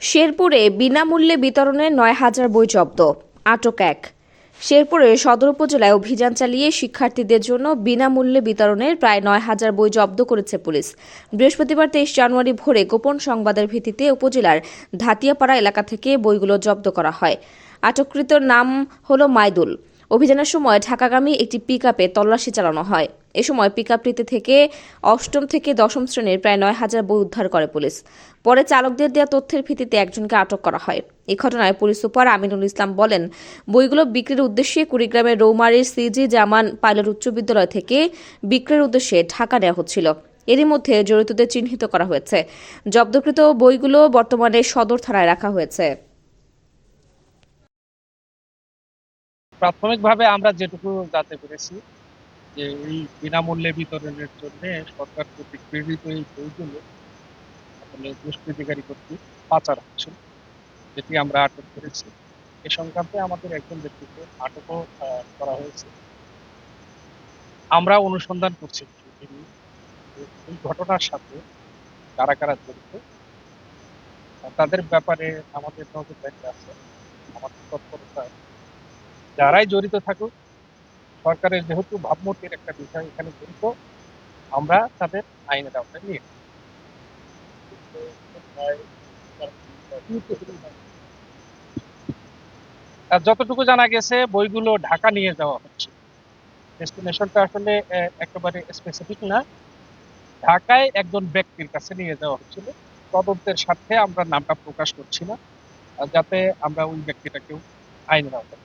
শেরপুরে বিনামূল্যে বিতরণে নয় হাজার বই জব্দ। আটক এক। শেরপুরে সদর উপজেলায় অভিযান চালিয়ে শিক্ষার্থীদের জন্য বিনামূল্যে বিতরণের প্রায় নয় হাজার বই জব্দ করেছে পুলিশ। বৃহস্পতিবার তেইশ জানুয়ারি ভোরে গোপন সংবাদের ভিত্তিতে উপজেলার ধাতিয়াপাড়া এলাকা থেকে বইগুলো জব্দ করা হয়। আটককৃতর নাম হল মাইদুল। অভিযানের সময় ঢাকাগামী একটি পিকআপে তল্লাশি চালানো হয়। এ সময় পিকআপটিতে থেকে অষ্টম থেকে দশম শ্রেণির প্রায় নয় হাজার বই উদ্ধার করে পুলিশ। পরে চালকদের দেওয়া তথ্যের ভিত্তিতে একজনকে আটক করা হয়। এ ঘটনায় পুলিশ সুপার আমিনুল ইসলাম বলেন, বইগুলো বিক্রির উদ্দেশ্যে কুড়িগ্রামের রৌমারীর সিজি জামান পাইলট উচ্চ বিদ্যালয় থেকে বিক্রির উদ্দেশ্যে ঢাকা নেওয়া হচ্ছিল। এরই মধ্যে জড়িতদের চিহ্নিত করা হয়েছে। জব্দকৃত বইগুলো বর্তমানে সদর থানায় রাখা হয়েছে। প্রাথমিকভাবে আমরা যেটুকু জানতে পেরেছি, যে এই বিনামূল্যে বিতরণের জন্য সরকার কর্তৃক প্রেরিত এই বইগুলো আসলে দুষ্কৃতিকারী কর্তৃক পাচার হচ্ছিল যেটি আমরা আটক করেছি। এ সংক্রান্তে আমাদের একজন ব্যক্তিকে আটকও করা হয়েছে। আমরা অনুসন্ধান করছি এই ঘটনার সাথে কারা কারা জড়িত, তাদের ব্যাপারে আমাদের নজরদারি আছে। আমাদের তৎপরতা যারাই জড়িত থাকুক, সরকারের যেহেতু ভাবমূর্তির একটা বিষয় এখানে জড়িত আমরা তাদের আইনের আওতায় নিয়ে যতটুকু জানা গেছে, বইগুলো ঢাকা নিয়ে যাওয়া হচ্ছে। ডেস্টিনেশনটা আসলে একেবারে স্পেসিফিক না। ঢাকায় একজন ব্যক্তির কাছে নিয়ে যাওয়া হচ্ছিল। তদন্তের স্বার্থে আমরা নামটা প্রকাশ করছি না যাতে আমরা ওই ব্যক্তিটাকেও আইনের আওতায়।